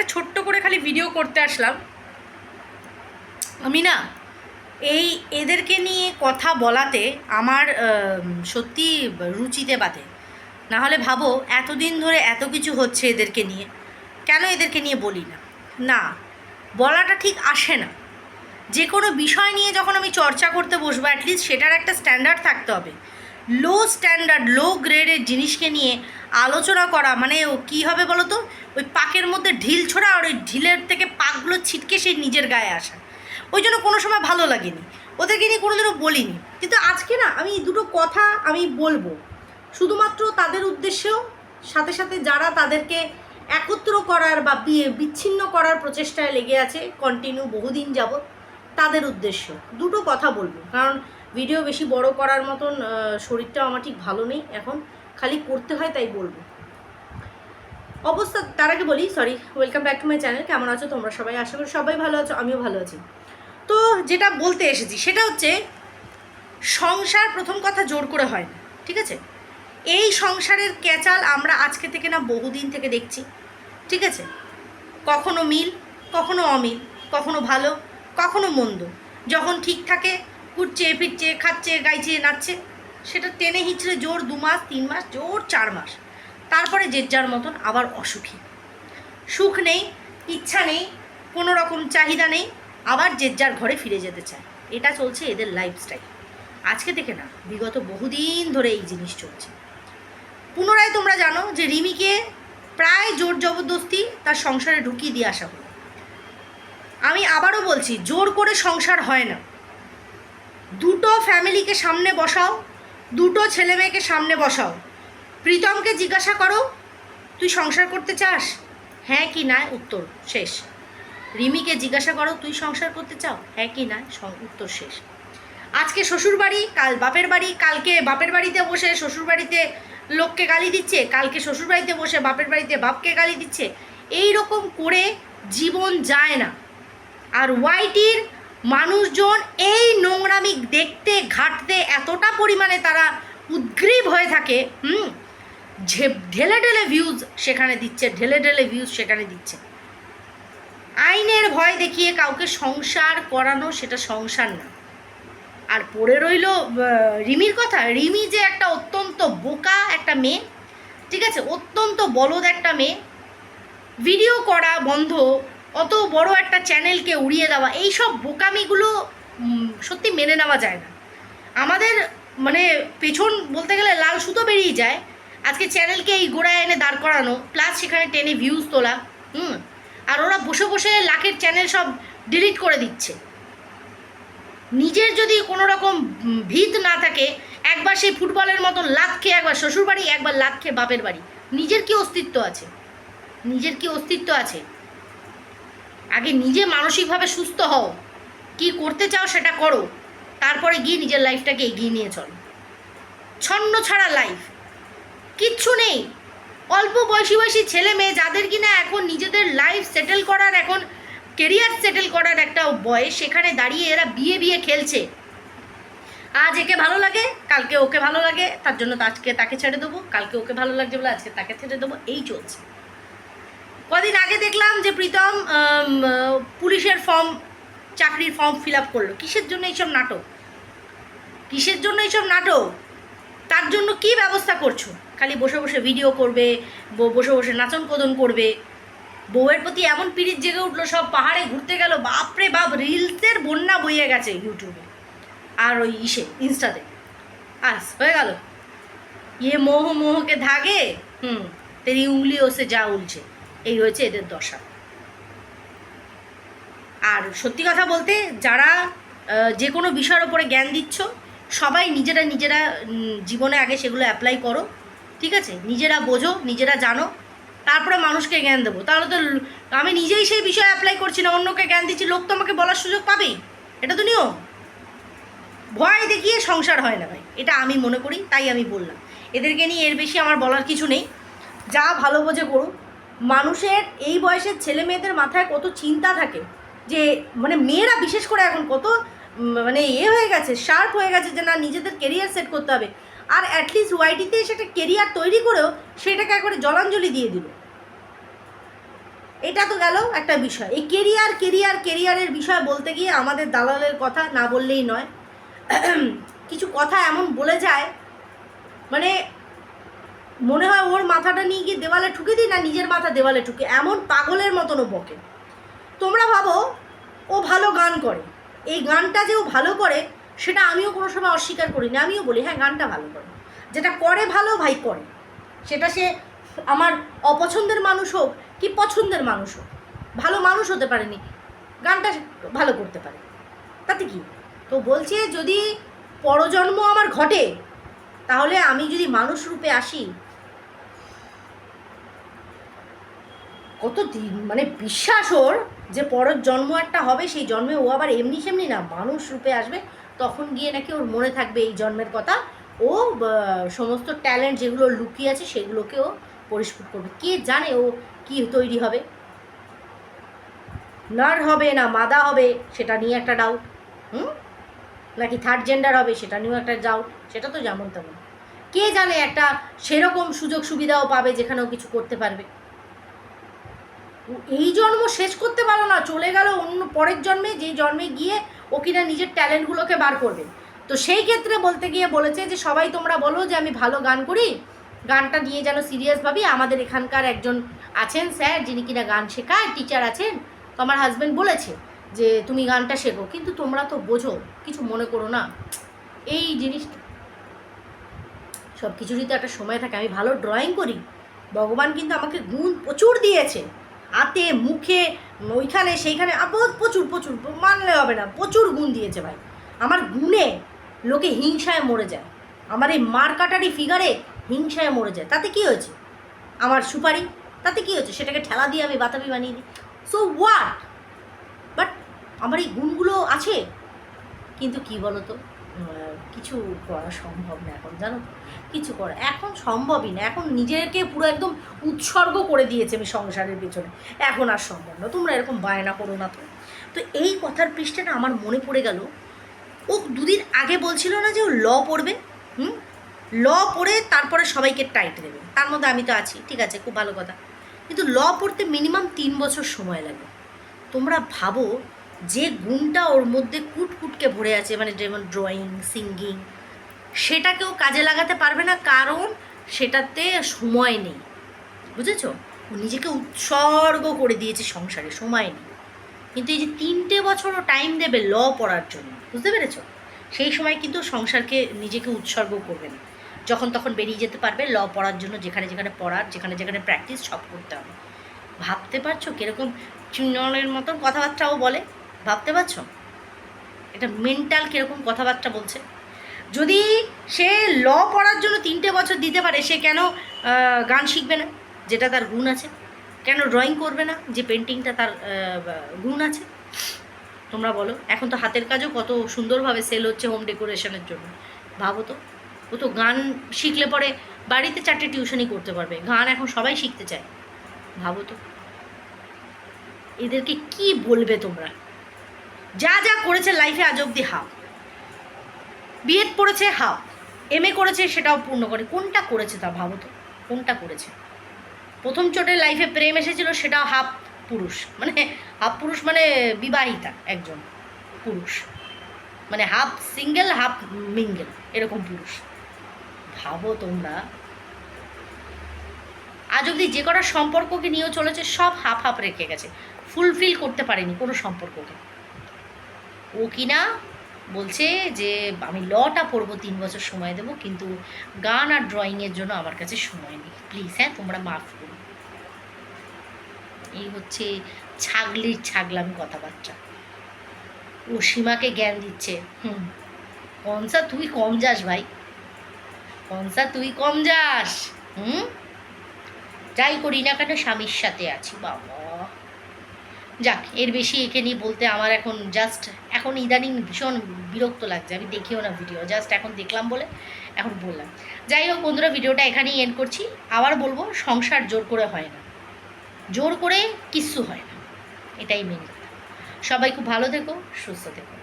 একটা ছোট্ট করে খালি ভিডিও করতে আসলাম। আমি না এই এদেরকে নিয়ে কথা বলাতে আমার আম, সত্যি রুচিতে বাতে না হলে ভাবো এতদিন ধরে এত কিছু হচ্ছে এদেরকে নিয়ে। কেন এদেরকে নিয়ে বলি না? না বলাটা ঠিক আসে না। যে কোনো বিষয় নিয়ে যখন আমি চর্চা করতে বসবো অ্যাটলিস্ট সেটার একটা স্ট্যান্ডার্ড থাকতে হবে। লো স্ট্যান্ডার্ড লো গ্রেডের জিনিসকে নিয়ে আলোচনা করা মানে ও কী হবে বলো তো ওই পাকের মধ্যে ঢিল ছোড়া আর ওই ঢিলের থেকে পাকগুলো ছিটকে সেই নিজের গায়ে আসা। ওই জন্য কোনো সময় ভালো লাগেনি। ওদেরকে নিয়ে কোনোদিনও বলিনি। কিন্তু আজকে না, আমি দুটো কথা আমি বলব। শুধুমাত্র তাদের উদ্দেশ্যেও, সাথে সাথে যারা তাদেরকে একত্র করার বা বি- বিচ্ছিন্ন করার প্রচেষ্টায় লেগে আছে কন্টিনিউ বহুদিন যাবৎ, তাদের উদ্দেশ্য দুটো কথা বলব। কারণ ভিডিও বেশি বড় করার মতন শরীরটাও আমার ঠিক ভালো নেই এখন। খালি করতে হয় তাই বলব। অবস্থা, তার আগে বলি sorry welcome back to my channel কেমন আছো তোমরা সবাই? আশা করি সবাই ভালো আছো, আমিও ভালো আছি। তো যেটা বলতে এসেছি, সেটা হচ্ছে সংসার প্রথম কথা জোর করে হয় না, ঠিক আছে? এই সংসারের ক্যাচাল আমরা আজকে থেকে না বহুদিন থেকে দেখছি, ঠিক আছে? কখনো মিল, কখনো অমিল, কখনো ভালো, কখনো মন্দ। যখন ঠিক থাকে কুটছে ফিরছে, খাচ্ছে, গাইছে, নাচছে। সেটা টেনে হিঁচড়ে জোর দু মাস, তিন মাস, জোর চার মাস। তারপরে যে যার মতন আবার অসুখী। সুখ নেই, ইচ্ছা নেই, কোনো রকম চাহিদা নেই, আবার যে যার ঘরে ফিরে যেতে চায়। এটা চলছে এদের লাইফস্টাইল আজকে থেকে না, বিগত বহুদিন ধরে এই জিনিস চলছে। পুনরায় তোমরা জানো যে রিমিকে প্রায় জোর জবরদস্তি তার সংসারে ঢুকিয়ে দিয়ে আসা হলো। আমি আবারও বলছি, জোর করে সংসার হয় না। দুটো ফ্যামিলিকে সামনে বসাও, দুটো ছেলে মেয়েকে সামনে বসাও। প্রীতমকে জিজ্ঞাসা করো, তুই সংসার করতে চাস? হ্যাঁ কি না, উত্তর শেষ। রিমিকে জিজ্ঞাসা করো, তুই সংসার করতে চাও? হ্যাঁ কি না উত্তর শেষ। আজকে শ্বশুর বাড়ি কাল বাপের বাড়ি, কালকে বাপের বাড়িতে বসে শ্বশুর বাড়িতে লোককে গালি দিচ্ছে, কালকে শ্বশুর বাড়িতে বসে বাপের বাড়িতে বাপকে গালি দিচ্ছে। এই রকম করে জীবন যায় না। আর ওয়াইটির মানুষজন এই নোংরামি দেখতে, ঘাটতে এতটা পরিমাণে তারা উদ্গ্রীব হয়ে থাকে, হুম? ঢেলে ঢেলে ভিউজ সেখানে দিচ্ছে, ঢেলে ঢেলে ভিউজ সেখানে দিচ্ছে। আইনের ভয় দেখিয়ে কাউকে সংসার করানো সেটা সংসার না। আর পড়ে রইল রিমির কথা, রিমি যে একটা অত্যন্ত বোকা একটা মেয়ে, ঠিক আছে? অত্যন্ত বলদ একটা মেয়ে ভিডিও করা বন্ধ অত বড় একটা চ্যানেলকে উড়িয়ে দেওয়া এই সব বোকামিগুলো সত্যি মেনে নেওয়া যায় না। আমাদের মানে পেছন বলতে গেলে লাল সুতো বেরিয়ে যায়, আজকে চ্যানেলকে এই গোড়ায় এনে দাঁড় করানো প্লাস সেখানে টেনে ভিউজ তোলা, হুম, আর ওরা বসে বসে লাখের চ্যানেল সব ডিলিট করে দিচ্ছে। নিজের যদি কোনো রকম ভিত না থাকে, একবার সেই ফুটবলের মতন লাখ খেয়ে একবার শ্বশুর বাড়ি একবার লাখ খেয়ে বাপের বাড়ি। নিজের কি অস্তিত্ব আছে? নিজের কি অস্তিত্ব আছে? আগে নিজে মানসিকভাবে সুস্থ হও। কি করতে চাও সেটা করো। তারপরে গিয়ে নিজের লাইফটাকে এগিয়ে নিয়ে চলো। ছন্ন ছাড়া লাইফ। কিচ্ছু নেই। অল্প বয়সী বয়সী ছেলে মেয়ে যাদের কিনা এখন নিজেদের লাইফ সেটেল করার এখন কেরিয়ার সেটেল করার একটা বয়স, সেখানে দাঁড়িয়ে এরা বিয়ে বিয়ে খেলছে। আজ একে ভালো লাগে, কালকে ওকে ভালো লাগে, তার জন্য আজকে তাকে ছেড়ে দেবো, কালকে ওকে ভালো লাগছে বলে আজকে তাকে ছেড়ে দেবো, এই চলছে। কদিন আগে দেখলাম যে প্রীতম পুলিশের ফর্ম, চাকরির ফর্ম ফিল আপ করল। কিসের জন্য এইসব নাটক? কিসের জন্য এইসব নাটক? তার জন্য কি ব্যবস্থা করছ? খালি বসে বসে ভিডিও করবে বসে বসে নাচন কোদন করবে। বউয়ের প্রতি এমন পিরিত জেগে উঠল, সব পাহাড়ে ঘুরতে গেল। বাপরে বাপ, রিলসের বন্যা বইয়ে গেছে ইউটিউবে আর ওই ইসে, ইনস্টাতে। আস, হয়ে গেল। ইয়ে মোহ, মোহকে ধাগে, হুম, তেরি উংলি ওসে যা উলছে। এই হয়েছে এদের দশা। আর সত্যি কথা বলতে যারা যে কোনো বিষয়ের ওপরে জ্ঞান দিচ্ছ, সবাই নিজেরা নিজেরা জীবনে আগে সেগুলো অ্যাপ্লাই করো, ঠিক আছে? নিজেরা বোঝো, নিজেরা জানো, তারপরে মানুষকে জ্ঞান দেবো। তাহলে তো আমি নিজেই সেই বিষয়ে অ্যাপ্লাই করছি না, অন্যকে জ্ঞান দিচ্ছি, লোক তো আমাকে বলার সুযোগ পাবেই। এটা তো নিয়ম। ভয় দেখিয়ে সংসার হয় না ভাই। এটা আমি মনে করি, তাই আমি বললাম। এদেরকে নিয়ে এর বেশি আমার বলার কিছু নেই। যা ভালো বোঝে করুক। মানুষের এই বয়সের ছেলে মেয়েদের মাথায় কত চিন্তা থাকে যে মানে মেয়েরা বিশেষ করে এখন কত মানে এ হয়ে গেছে শার্প হয়ে গেছে যে না, নিজেদের কেরিয়ার সেট করতে হবে। আর অ্যাটলিস্ট ওয়াইটিতে সেটা কেরিয়ার তৈরি করেও সেটাকে একবারে জলাঞ্জলি দিয়ে দিল। এটা তো গেল একটা বিষয়। এই কেরিয়ার কেরিয়ার কেরিয়ারের বিষয় বলতে গিয়ে আমাদের দালালের কথা না বললেই নয়। কিছু কথা এমন বলে যায় মানে মনে হয় ওর মাথাটা নিয়ে গিয়ে দেওয়ালে ঠুকে দিই না, নিজের মাথা দেওয়ালে ঠুকে। এমন পাগলের মতনও বকে। তোমরা ভাবো, ও ভালো গান করে। এই গানটা যে ও ভালো করে, সেটা আমিও কোনো সময় অস্বীকার করি না আমিও বলি হ্যাঁ গানটা ভালো করে। যেটা করে ভালো, ভাই করে। সেটা সে আমার অপছন্দের মানুষ হোক কি পছন্দের মানুষ হোক, ভালো মানুষ হতে পারেনি, গানটা ভালো করতে পারে। তাতে কি? তো বলছে, যদি পরজন্ম আমার ঘটে, তাহলে আমি যদি মানুষ রূপে আসি কত দিন মানে বিশ্বাস ওর যে পরের জন্ম একটা হবে, সেই জন্মে ও আবার এমনি সেমনি না, মানুষ রূপে আসবে, তখন গিয়ে নাকি ওর মনে থাকবে এই জন্মের কথা। ও সমস্ত ট্যালেন্ট যেগুলো লুকিয়ে আছে, সেগুলোকে ও পরিস্ফুট করবে। কে জানে ও কি তৈরি হবে? নার হবে না মাদা হবে, সেটা নিয়ে একটা ডাউট হুম? নাকি থার্ড জেন্ডার হবে, সেটা নিয়েও একটা ডাউট সেটা তো যেমন তেমন। কে জানে একটা সেরকম সুযোগ সুবিধাও পাবে যেখানেও কিছু করতে পারবে। এই জন্ম শেষ করতে পারো না, চলে গেল অন্য পরের জন্মে, যে জন্মে গিয়ে ও কিনা নিজের ট্যালেন্টগুলোকে বার করবে। তো সেই ক্ষেত্রে বলতে গিয়ে বলেছে যে, সবাই তোমরা বলো যে, আমি ভালো গান করি, গানটা নিয়ে যেন সিরিয়াস ভাবি। আমাদের এখানকার একজন আছেন স্যার যিনি কিনা গান শেখায় টিচার আছেন। তো আমার হাজব্যান্ড বলেছে যে, তুমি গানটা শেখো, কিন্তু তোমরা তো বোঝো, কিছু মনে করো না। এই জিনিসটা সব কিছুরই তো একটা সময় থাকে। আমি ভালো ড্রয়িং করি। ভগবান কিন্তু আমাকে গুণ প্রচুর দিয়েছে। হাতে মুখে ওইখানে সেইখানে প্রচুর প্রচুর মানলে হবে না প্রচুর গুণ দিয়েছে ভাই। আমার গুণে লোকে হিংসায় মরে যায়। আমার এই মার কাটারি ফিগারে হিংসায় মরে যায়। তাতে কি হয়েছে? আমার সুপারি তাতে কি হয়েছে? সেটাকে ঠেলা দিয়ে আমি বাতাবি বানিয়ে দিই। সো হোয়াট বাট আমার এই গুণগুলো আছে। কিন্তু কি বলো তো আহ, কিছু করা সম্ভব না এখন, জানো? কিছু করা, এখন সম্ভবই না, এখন নিজেকে পুরো একদম উৎসর্গ করে দিয়েছে আমি সংসারের পেছনে, এখন আর সম্ভব না, তোমরা এরকম বায়না করো না তো। তো এই কথার পৃষ্ঠে না আমার মনে পড়ে গেল, ও দুদিন আগে বলছিল না যে ও ল পড়বে? হুম? ল পড়ে তারপরে সবাইকে টাইট দেবে, তার মধ্যে আমি তো আছি, ঠিক আছে, খুব ভালো কথা। কিন্তু ল পড়তে মিনিমাম তিন বছর সময় লাগে। তোমরা ভাবো যে গুণটা ওর মধ্যে কুটকুটকে ভরে আছে মানে যেমন ড্রয়িং সিঙ্গিং সেটাকেও কাজে লাগাতে পারবে না কারণ সেটাতে সময় নেই। বুঝেছ? ও নিজেকে উৎসর্গ করে দিয়েছে সংসারে, সময় নেই। কিন্তু এই যে তিনটে বছরও টাইম দেবে ল পড়ার জন্য, বুঝতে পেরেছ? সেই সময় কিন্তু সংসারকে নিজেকে উৎসর্গ করবে না। যখন তখন বেরিয়ে যেতে পারবে ল পড়ার জন্য, যেখানে যেখানে পড়ার, যেখানে যেখানে প্র্যাকটিস সব করতে হবে। ভাবতে পারছ কীরকম চুনলের মতন কথাবার্তাও বলে? ভাবতে পারছ? এটা মেন্টাল কীরকম কথাবার্তা বলছে? যদি সে ল পড়ার জন্য তিনটে বছর দিতে পারে, সে কেন গান শিখবে না? যেটা তার গুণ আছে। কেন ড্রয়িং করবে না? যে পেন্টিংটা তার গুণ আছে? তোমরা বলো। এখন তো হাতের কাজও কত সুন্দরভাবে সেল হচ্ছে হোম ডেকোরেশনের জন্য। ভাবো তো। ও তো গান শিখলে পরে বাড়িতে চারটে টিউশনই করতে পারবে। গান এখন সবাই শিখতে চায়। ভাবো তো। এদেরকে কি বলবে তোমরা? যা যা করেছে লাইফে আজ অব্দি হাফ বিএড পড়েছে হাফ এম এ করেছে, সেটাও পূর্ণ করে। কোনটা করেছে তা ভাবো তো? কোনটা করেছে? প্রথম চোটে লাইফে প্রেম এসেছিল, সেটাও হাফ পুরুষ। মানে হাফ পুরুষ মানে বিবাহিতা একজন পুরুষ। মানে হাফ সিঙ্গেল হাফ মিঙ্গেল এরকম পুরুষ। ভাবো তোমরা। আজ অবধি যে কটা সম্পর্ককে নিয়েও চলেছে, সব হাফ হাফ রেখে গেছে। ফুলফিল করতে পারেনি কোনো সম্পর্ককে। ও কিনা বলছে যে, আমি লটা পড়ব, তিন বছর সময় দেবো, কিন্তু গান আর ড্রয়িংয়ের জন্য আমার কাছে সময় নেই। প্লিজ হ্যাঁ তোমরা মাফ করো। এই হচ্ছে ছাগলির ছাগলামি কথাবার্তা। ও সীমাকে জ্ঞান দিচ্ছে, হুম, কনসা, তুই কম যাস ভাই। কনসা, তুই কম যাস। হুম? যাই করি না কেন, স্বামীর সাথে আছি, বাবা। যাক, এর বেশি একে নিয়ে বলতে আমার এখন জাস্ট এখন ইদানিং ভীষণ বিরক্ত লাগছে। আমি দেখিও না ভিডিও জাস্ট এখন দেখলাম বলে এখন বললাম। যাই হোক বন্ধুরা ভিডিওটা এখানেই এন্ড করছি। আবার বলব, সংসার জোর করে হয় না। জোর করে কিচ্ছু হয় না। এটাই মেন কথা। সবাই খুব ভালো থেকো, সুস্থ থেকো।